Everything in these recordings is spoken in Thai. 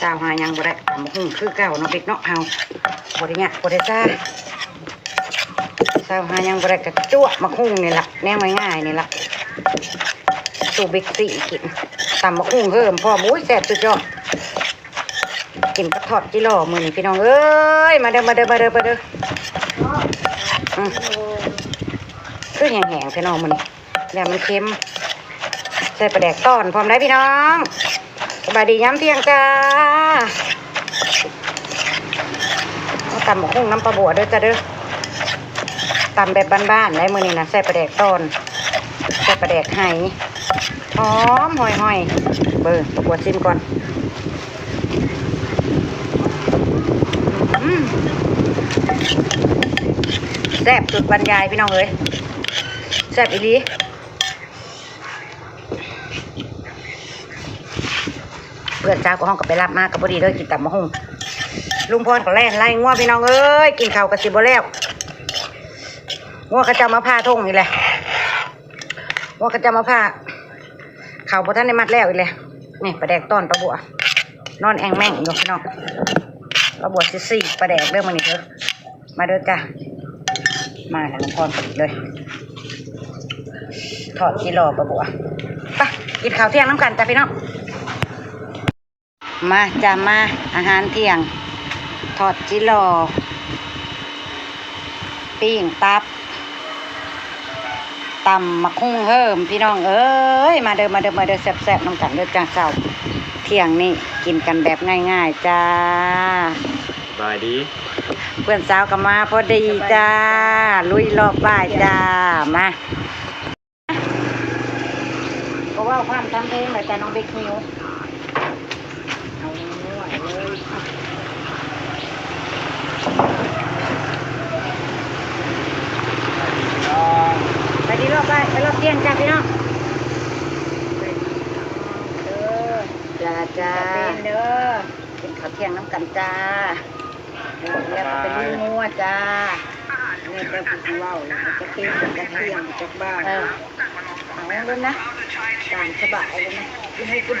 สาวหายังบ่ได้ตำบักหุ่งคือเก่าเนาะบิ๊กเนาะเฮาบ่ได้เนี่ยบ่ได้ซ่าสาวหายังบ่ได้กระจั่วบักหุ่งนี่ล่ะแนวง่ายๆนี่ล่ะสู่บิ๊กซี่กินตำบักหุ่งเพิ่มพร้อมอุ้ยแซ่บสุดยอดกินกระทอดจิโร่มือนี้พี่น้องเอ้ยมาเด้อมาเด้อมาเด้อมาเด้อคือแห้งๆพี่น้องมื้อนี้แล้วมันเค็มใส่ปลาแดกต้อนพร้อมได้พี่น้อง สบายดีย้ำเที่ยงจ้าเอาตำบักหุ่งน้ำปลาบัวด้อจ้าเด้อตำแบบบ้านๆได้มือนี้นะใส่ปลาแดกต้นใส่ปลาแดกไห้หอมหอยๆเบิ่งปลาบัวชิมก่อนแซ่บสุดบรรยายพี่น้องเอ้ยแซ่บอีลี พื่อนจ้าก็ห้องกับไปรับมากกับพอดีเลยกินตับมะฮุ่งลุงพรก็แล่นไล่ง่วพี่น้องเอ้ยกินข้าวกับสิบแล้วง่วก็จะมาพาทงอีกแหละง่วก็จะมาพาข้าวพอท่านในมัดแล้วอีกเลยนี่ปลาแดกต้อนปลาบัวนอนแองแม่งอยู่พี่น้องปลาบวชสิสี่ปลาแดกเรื่องมันนี่เถอะมาเด้อจ้ะมาแล้วน้องพรผลิตเลยถอดกิโลปลาบัวไปกินข้าวเที่ยงน้ำกันจ้ะพี่น้อง มาจ้ะมาอาหารเที่ยงถอดจิโลปิ้งตับตำมะคุ้งเฮิมพี่น้องเอ้ยมาเด้อมาเด้อมาเด้อแซ่บๆน้ำกันเด้อจ้าเช้าเที่ยงนี่กินกันแบบง่ายๆจ้าบายดีเพื่อนสาวก็มาพอดีจ้า ลุยรอบบ่ายจ้ามาก็ว่าความทำเพลงเลยจ้าน้องบิ๊กมิวเอาหน่ อยเลยไปดีรอบบ่ายไปรอบเที่ยงจ้าพี่น้องเด้อจ้าจ้าเด้อกินข้าวเที่ยงน้ำกันจ้าเดี๋ยวเรียกว่าเป็นลูกงัวจ้านี่ก็คือว่าวแล้วก็เป็นกระเทียมจากบ้านเออเอาเลยนะตามสบายเลยนะกินให้กิน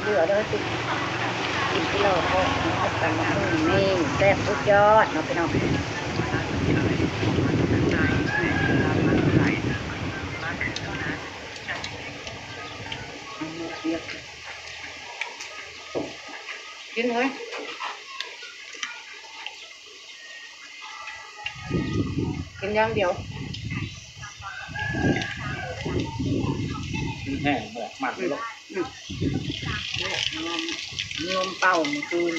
เบื่อเลยสิกินกิโลพอเอาตำมะฮุ่งนี่แซ่บสุดยอดเนาะพี่น้องกินเลยกินย่างเดียวแห้งเหมือกมันเลย นมนมเป่าเมื่อคืน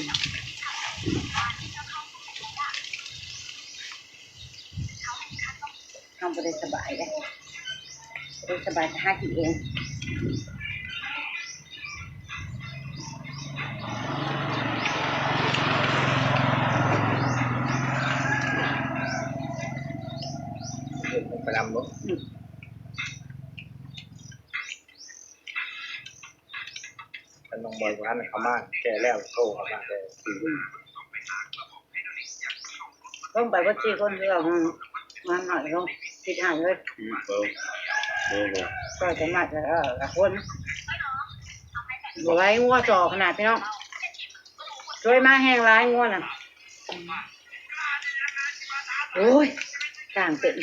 ทำไปได้สบายเลยได้สบายจะหากินเอง ไปดำรถ อืม เป็นน้ องบอยคนนั้นเขามาแก่แล้วโตเขามาแต่ปีต้องไปวัดชีคนเดียวอืมมาหน่อยลงคิดหาเลยเบอร์เบอร์เลยก็จะมาจะเออละคนบอกไว้งัวจ่อขนาดพี่น้องช่วยมาแห้งร้ายงัวน่ะโอ้ยจ้างเป็น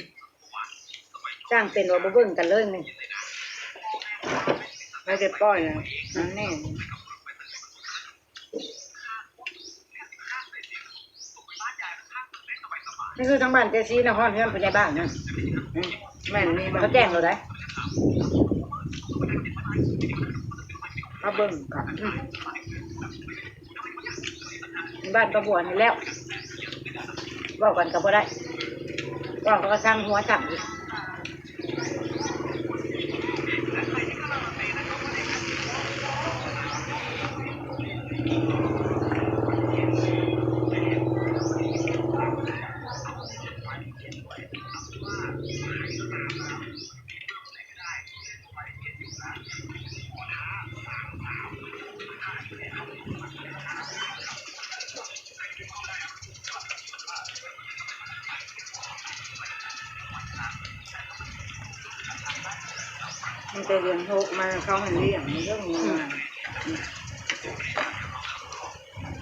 จ้างเป็นว่าบ่เบิ่งกันเลยนี่ไม่ได้ปล่อยนะนั่นแน่ นี่คือทั้งบ้านเจซีนครเพื่อนผู้ใหญ่บ้านนะอืมแม่นนี่มันเขาแจ้งเราได้มาเบิ่งกันบ้านประบวนนี่แล้วเว่ากันก็บ่ได้เว่าเขาก็สร้างหัวจับอีก มันจะเรียนโทกมาเขาให้เลี้ยงมันเรื่องงาน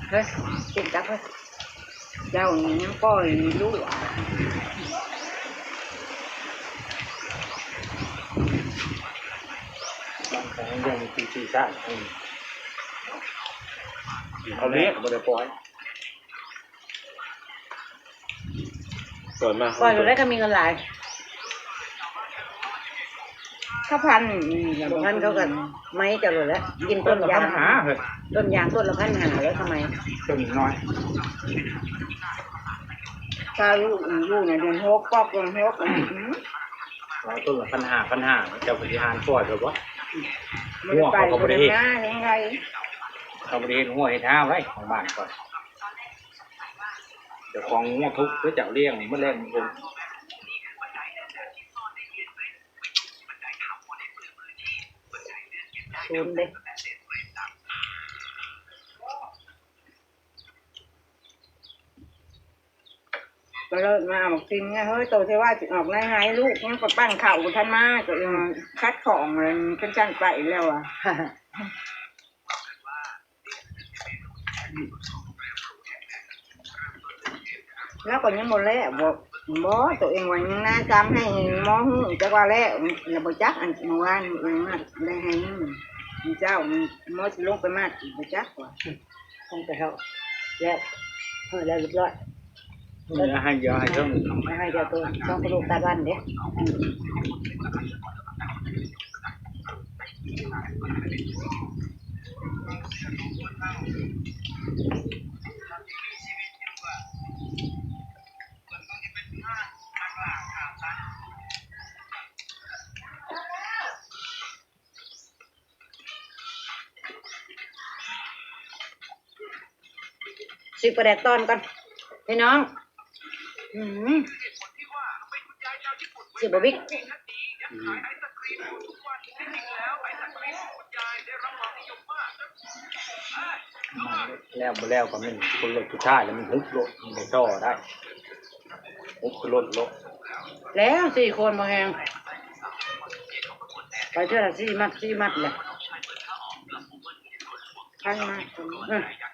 เฮ้ยกินจับเฮ้ยเจ้านี่ยังปล่อยลูกอะบางครั้งยังมีปีสี่ชาติเขาเลี้ยงบริปล่อยเปิดมาปล่อยอยู่ได้ก็มีเงินหลาย ข้าพันนี่บางท่านเขากันไม่จะเลยแล้วกินต้นยางปัญหาเหรอต้นยางต้นละพันหาแล้วทำไมต้นน้อยถ้าลูกลูกเนี่ยเรียนโทกปอกเรียนโทกอืมเราต้นละปัญหาปัญหาเจ้าปฏิหารปล่อยแบบว่าไม่ได้ไปไม่ได้หน้ายังไงเขาบริเวณหัวเห็นห้าไว้ของบ้านก่อนเดี๋ยวของงัวทุกข์หรือเจ้าเลี้ยงเมื่อแรกมันคง ศูนย์เลยก็เลิกมาบอกจริงไงเฮ้ยโตเทว่าจะออกนายหายลูกยังก็ปั้นข่าวท่านมาก็ยังคัดของอะไรเป็นจันไปแล้วอะแล้วก็ยังหมดแล้วบอกบอตัวเองวันยังน่าจำให้มอหูจักว่าแล้วอย่าบจักอันเมื่อวานเองได้ให้ มีเจ้ามีหมอสิลงไปมาบจักว่าคงจะเขาแล้วเออแล้วเรียบร้อยเนื้อให้เยอะให้เท่าหนึ่งไม่ให้เดี๋ยวตัวต้องกระดูกตาบ้านเด้ สิบประแดกตอนก่อนพี่น้อง อืมสิบบวิกแล้วมาแล้วก็มันคนรถทุกท่ายแล้วมันฮุบรถมันจ่อได้ฮุบคือรถรถแล้วสี่คนมาแหงไปเท่าไหร่สี่มัดสี่มัดเลยท่านมาตรงนี้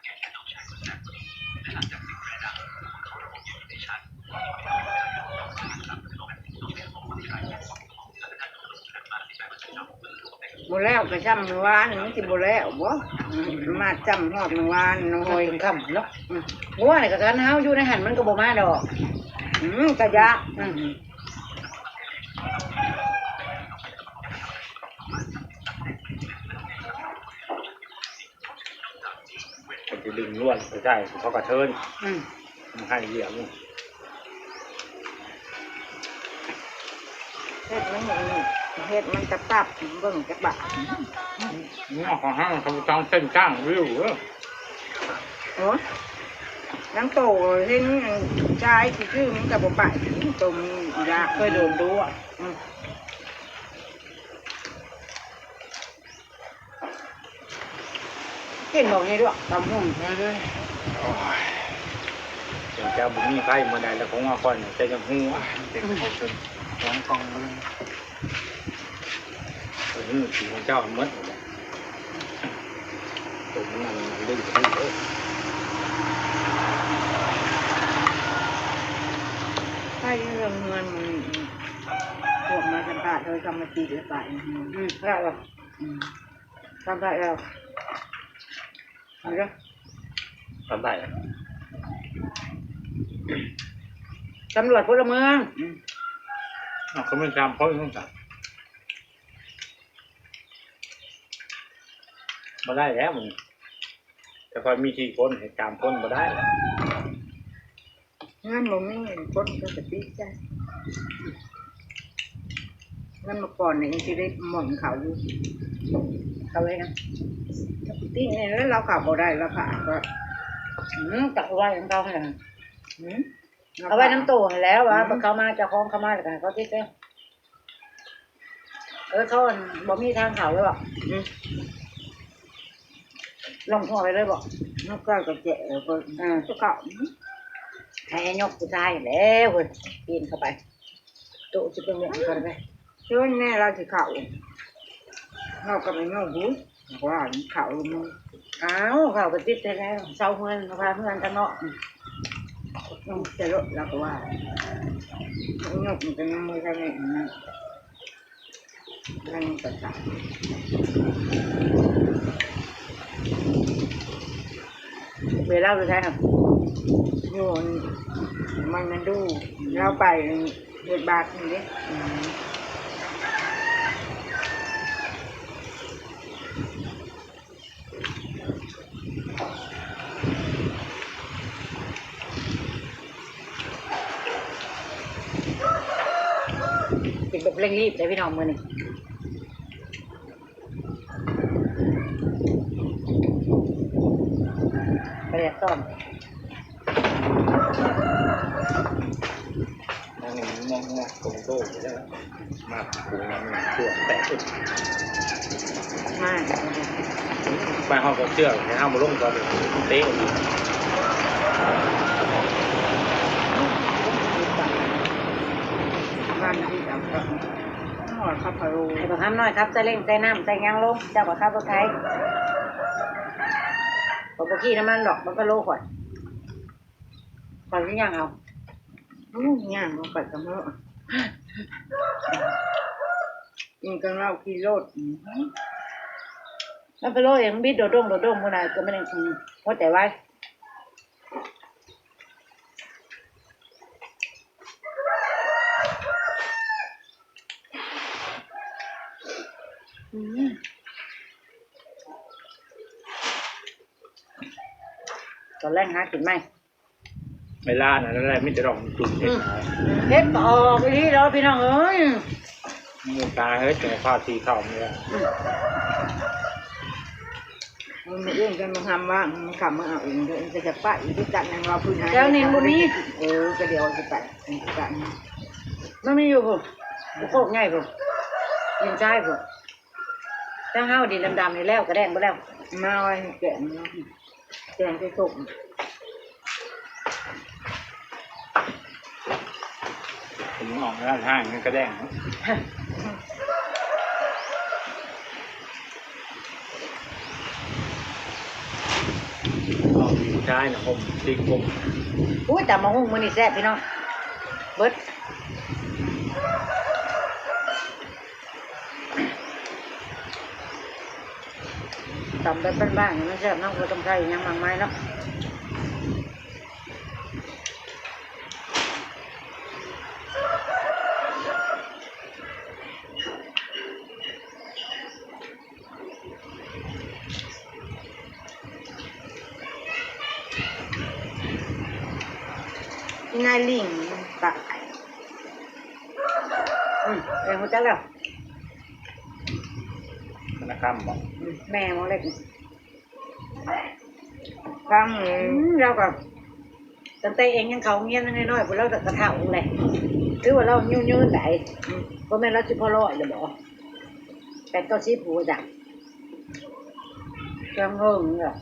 อืมหมดแล้วก็จำเมื่อวานนี่สิบแล้วบ่มาจำหอดเมื่อวานน้อโอหอยยคำเนาะงัวนี่ก็กันเฮาอยู่ในหันมันก็บ่มาดอกอืมกะยะอืมมันจะดึงล้วนไปใช่เขากระเทินอืมมันให้เหยียบเฮ็ดมันอย่างนี้ เฮ็ดมันกระตับเบิ่งกระบะนี่ของห้างเขาต้องเส้นจ้างวิวเออโอ้ยังโตเห็นชายที่ชื่อมันกระบอกไปตรงยากเคยโดนดูอะอืมเห็นบอกนี่ด้วยตำหุ่มนะด้วยเดี๋ยวเจ้าบุญมีไฟมาได้แล้วของว่าก่อนจะยังหัวเด็กเขาจนร้องกองเลย เออนี่สีเจ้าหมดตรงนั้นมันดึงขึ้นเออถ้าเรื่องเงินมันพวกมาสัมภาษณ์โดยกรรมติและไปอืมได้แล้วทำได้แล้วเอาเด้อทำได้ตำรวจพลเมืองเขาไม่จำเพราะต้องจับ มาได้แล้วมึงแต่พอมีที่คนเหตุการณ์คนมาได้เงินบ่มีคนก็จะปีใจเงินมาก่อนเนี่ยยังจะได้หม่อนเขาอยู่เอาไว้นะที่นี่แล้วเราขับบ่ได้เราผ่าก็อืมตักเอาไว้น้ำเต้าให้หน่อยหืมเอาไว้น้ำตู้ให้แล้ววะพอเขามาเจะคล้าของเขามาแล้วกันเขาที่เจ้าเออเขาอั่นบ่มีทางเขาเลยบอก อืมลงหัวไปเลยบอกนกก็กระเจาะก็อ่าก็เก่าให้ยกผู้ชายแล้วเว้ยปีนเข้าไปตู้จะเป็นเรื่องกันไปช่วยแน่เราสิเข่าเราก็ไปเงาหูว่าเขาลงมาอ้าวเขาไปติดได้แล้วเศร้าเงินพาเงินกันเนาะต้องจะลดเราก็ว่าเงามันก็ยังมือทางนี้นะทางนี้ก็ตายเวลาดูใช่ครับโยนมันมันดูเราไปเดือดบาทนี่ดิกินแบบเร่งรีบเลยพี่น้องมือนี่ไปเรียกต้อม นั่งมองมองตรงโต๊ะอยู่แล้วมาปูน้ำตัวแตกขึ้น มาก ไปห้องก็เชื่อให้ห้ามมาลงตอนนี้เตะอีกบ้านที่เราก็หอดข้าวพะโล้ให้ประคำน้อยครับจะเร่งใจน้ำใจยางลงเจ้ากับข้าวรถไทยผมบอกขี้น้ำมันดอกมันก็โลข่อยข่อยที่ยังเอาอู้ย่างลงไปกับเนาะกินกันเรากินโลดอืม นไปโลเองบิดโดดงโดดงมื่อไหร่ก็ไม่ได้กินเพราะแต่ว่าอืมตอนแรกหากินไหมไม่ล่านะนั่นแหละไม่จะรองจุ่มเห็ดเฮ็ดต่อไปที่แล้วพี่น้องเอ้ยมือตาเฮ้ยแต่ข้าวสีข้าวเนี่ยมั นไม่เรื่องกันมาทำว่ามันขับมาเอาเองเดี๋ยวจะจะปะอีกที่จัดนางเราพื้นหาแล้วนี่บุมีเออก็เดี๋ยวจะไปอันที่จัดมันไม่อยู่ผมบุโคกง่ายผมยินใจผมถ้าห้าวดินดำๆนี่แล้วกระแดงไปแล้วมาไว้แกะมันแกงไปส่งผมออกร้านห้างนี่ก็แดงออ กดีใช่นะผมติ๊กผมอุ้ยแต่มาหุ้งมือนี่แซ่บพี่น้องเบิดตำแบบบ้านๆนี่มันแซ่บเนาะบ่ต้องใส่หยังมากมายเนาะ นายลิงตาย อืมเองหัวจักแล้ว ธนาคารบอกอืมแม่หมอเล็กครั้งเลอืยมเราก็ตั้งแต่เองยังเขาเงี้ยน้อยๆพวกเรากระเท่าเลยคือว่าเรายุ่ยืนๆไหนเพราะแม่นเราสิพอร้อยเลยบอกแต่ก็สิผูจักจังเฮิงเนี่ย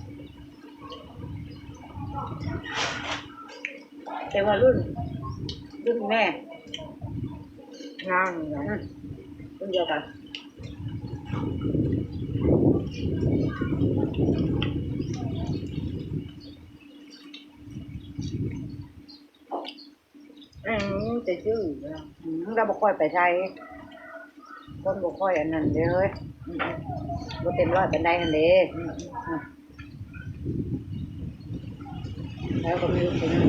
แต่ว่ารุ่นรุ่นแม่งานอืนะมรุ่นเดียวกัน อืมจะชื่อนะอืมเราบ่ค่อยไปใช้คนบ่ค่อยอันนั้นเด้อเฮ้ยอืมบ่เต็มร้อยเป็นได้หันเด้อืมอืมแล้วก็มีคนนึง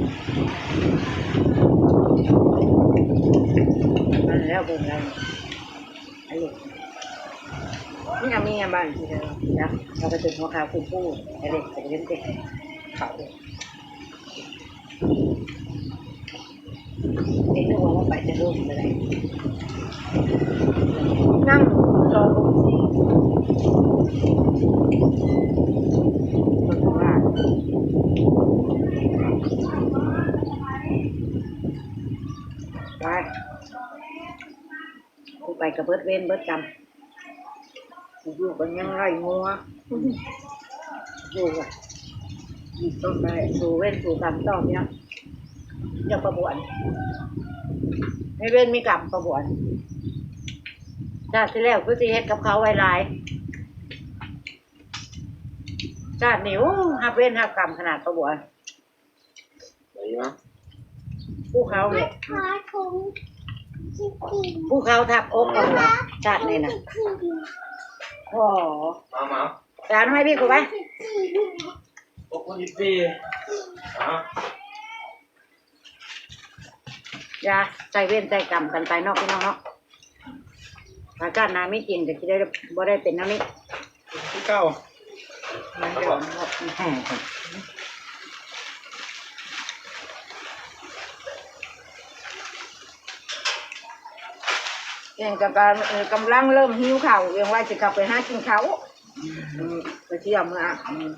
มันแล้วเป็นไรอ้ลูก นี่อามีบ้านที่เธอนะเราไปถึงหัวขาวคุณพูดไอเด็กไปเล่นเด็กเขาเด็กเด็กนึกว่าเราไปจะรูปอะไรนั่งรอคนที่คนว่าไปกูไปกับเบิร์ดเวนเบิร์ดจำ อยู่กันยังไรงัวำอยู่อะต้องได้สูเว้นสูกรรมต่อพี่น้องอย่าประบวนไม่เว้นมีกรรมประบวนชาติที่แล้วคือสิเฮ็ดกับเขาไว้หลายชาตินี้โอ้หักเว้นหักกรรมขนาดประบัวไหนวะผู้เขาเนี่ยผู้เขาทับอกกันวะชาตินี้นะ สิบสี่โอ้มามาจานให้พี่กูไปสิบสี่หกคนยี่สิบสี่อะอย่าใจเว้นใจกรรมกันไปเนอกพี่น้องเนาะอากาศหนาไม่กินก็จะได้บ่ได้เป็นน้ำนี้ ที่เก้า มันเดือดครับอืม เองกับการเอ่อกำลังเริ่มหิวข้าวเองว่าจะกลับไปหากินข้าวอืมไปเที่ยวเมื่ออืม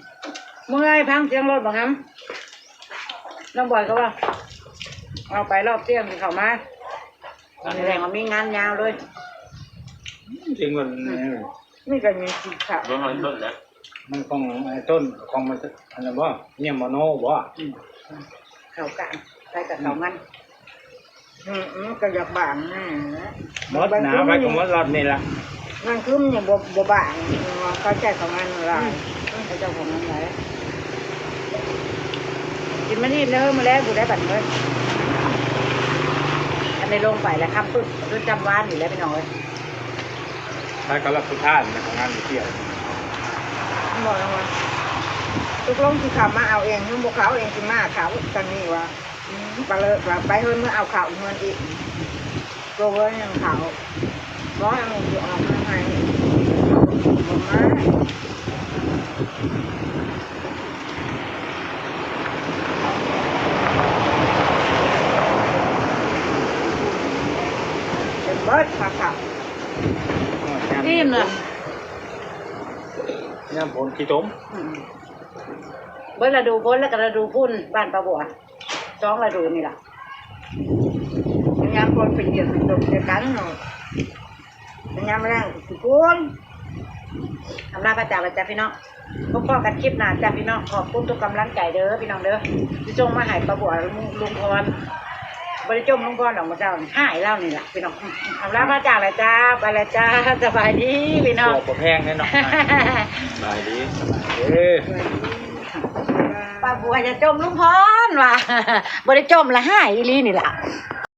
เมื่อยพังเสียงรถบอกครับน้องบอยก็ว่าเอาไปรอบเที่ยงเขามาแสดงว่ามีงานยาวเลยจริงมันนี่ก็มีกินข้าวรถมันต้นแล้วมันของไอ้ต้นของมันอะไรบ่เนี่ยมโนบ่เขากานไปกับเขามัน อืมอืมก็อยากบางแน่นะมดหนาไปกับมดรอดนี่ล่ะมันคือมันยังบ่บ่บางเขาใจของมันอะไรเขาเจ้าของมันไหนกินมานี่เนื้อมาแล้วกูได้บัตรเลยอันในลงไปแล้วครับปึ๊บรู้จำวานอยู่แล้วพี่น้องเอ้ยถ้าก็รับสุท่านของงานเที่ยวบอกแล้วว่าทุกลงที่เขามาเอาเองทั้งพวกเขาเองที่มาเขาตอนนี้ว่า อืมไปเลยว่าไปเฮิรนเมื่อเอาเขาเงินอีกตัวเงินยังเขาร้อยเอาอยู่ออกมาให้ผมมาเป็นเบิร์ดค่ะค่ะอิ่มเลยเนี่ยผลขี้ต้มเบิ้ลระดูพ้นแล้วก็ระดูพุ่นบ้านปลาบัว สองระดูนี่แหละยามคนเป็นเดือดเป็นตกเดียวกันเนาะยามแรงทุกคนทำลาประจาประจาพี่น้องพบกันคลิปหน้าจ้าพี่น้องขอบคุณทุกกำลังใจเด้อพี่น้องเด้อที่จงมาใหายปลาบัวลุงลุงพรบริจมลุงพรดอกมะเจ้าหายเล่านี่แหละพี่น้องทำลาประจาละจ้าไปละจ้าสบายดีพี่น้องตัวบ่แพงแน่นอนบายดีเอ้ย ป้าบัวจะจมลุงพรว่ะบริจมละห้าอีหลีนี่ล่ะ